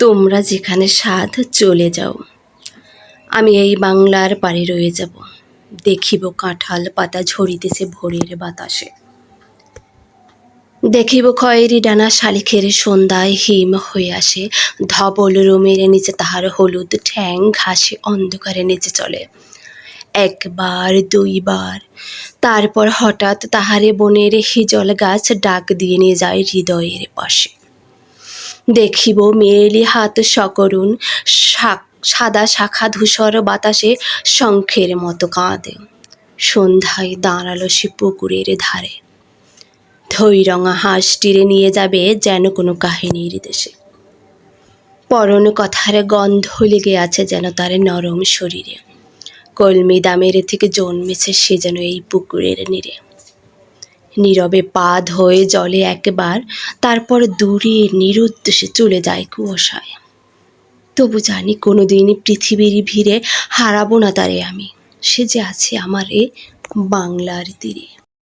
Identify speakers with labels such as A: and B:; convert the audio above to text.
A: তোমরা যেখানে সাধ চলে যাও। আমি এই বাংলার পাড়ে রয়ে যাব। দেখিব কাঁঠাল পাতা ঝরিতেছে ভোরের বাতাসে। দেখিব খয়েরি ডানা শালিখের সন্ধ্যায় হিম হয়ে আসে। ধবল রোমের নিচে তাহার হলুদ ঠ্যাং ঘাসে অন্ধকারে নিচে চলে। একবার, দুইবার, তারপর হঠাৎ তাহারে বনের হিজল গাছ ডাক দিয়ে নিয়ে যায় হৃদয়ের পাশে। দেখিব মেয়েলি হাত সকরুণ সাদা শাখা ধূসর বাতাসে শঙ্খের মতো কাঁদে। সন্ধ্যায় দাঁড়াল সে পুকুরের ধারে। ধৈরঙা হাঁস টিরে নিয়ে যাবে যেন কোনো কাহিনীর দেশে। পরন কথার গন্ধ লেগে আছে যেন তার নরম শরীরে। কলমি দামের থেকে জন্মেছে সে যেন এই পুকুরের নীরে। নীরবে পা হয়ে জলে একবার, তারপর দূরে নিরুদ্দেশে চলে যায় কুয়াশায়। তবু জানি কোনোদিন পৃথিবীর ভিড়ে হারাবো না তারে আমি। সে যে আছে আমার এ বাংলার তীরে।